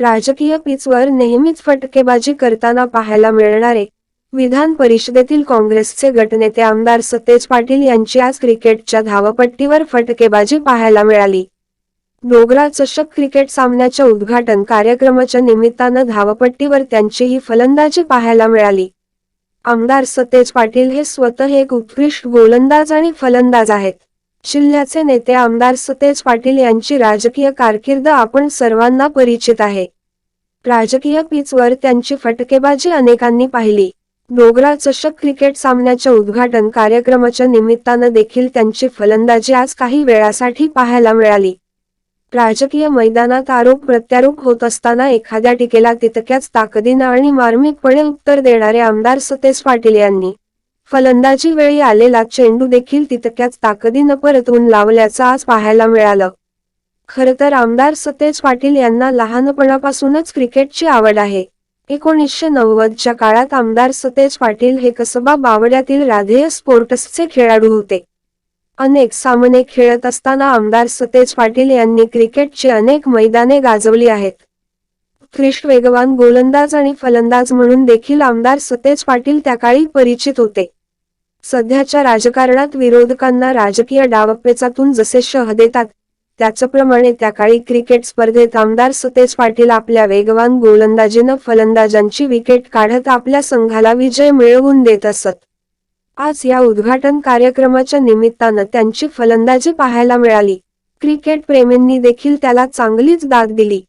राजकीय पिचवर नेहमीच फटकेबाजी करताना पाहायला मिळणारे विधान परिषदेतील काँग्रेसचे गटनेते आमदार सतेज पाटील यांची आज क्रिकेटच्या धावपट्टीवर फटकेबाजी पाहायला मिळाली. डोगरा चषक क्रिकेट सामन्याच्या उद्घाटन कार्यक्रमाच्या निमित्तानं धावपट्टीवर त्यांची ही फलंदाजी पाहायला मिळाली. आमदार सतेज पाटील हे स्वतः एक उत्कृष्ट गोलंदाज आणि फलंदाज आहेत. जिल्ह्याचे नेते आमदार सतेज पाटील यांची राजकीय कारकीर्द आपण सर्वांना परिचित आहे. राजकीय पिचवर त्यांची फटकेबाजी अनेकांनी पाहिली. डोगरा चषक क्रिकेट सामन्याच्या उद्घाटन कार्यक्रमाच्या निमित्तानं देखील त्यांची फलंदाजी आज काही वेळासाठी पाहायला मिळाली. राजकीय मैदानात आरोप प्रत्यारोप होत असताना एखाद्या टीकेला तितक्याच ताकदीनं आणि मार्मिकपणे उत्तर देणारे आमदार सतेज पाटील यांनी फलंदाजी वेळी आलेला चेंडू देखील तितक्याच ताकदीनं परतून लावल्याचं आज पाहायला मिळालं. खर तर आमदार सतेज पाटील यांना लहानपणापासूनच क्रिकेटची आवड आहे. एकोणीसशे नव्वदच्या काळात आमदार सतेज पाटील हे कसबा बावड्यातील राधेय स्पोर्ट्सचे खेळाडू होते. अनेक सामने खेळत असताना आमदार सतेज पाटील यांनी क्रिकेटची अनेक मैदाने गाजवली आहेत. उत्कृष्ट वेगवान गोलंदाज आणि फलंदाज म्हणून देखील आमदार सतेज पाटील त्याकाळी परिचित होते. सध्याच्या राजकारणात विरोधकांना राजकीय डावपेचातून जसे शह देतात त्याचप्रमाणे त्याकाळी क्रिकेट स्पर्धेत आमदार सतेज पाटील आपल्या वेगवान गोलंदाजीनं फलंदाजांची विकेट काढत आपल्या संघाला विजय मिळवून देत असत. आज या उद्घाटन कार्यक्रमाच्या निमित्तानं त्यांची फलंदाजी पाहायला मिळाली. क्रिकेट प्रेमींनी देखील त्याला चांगलीच दाद दिली.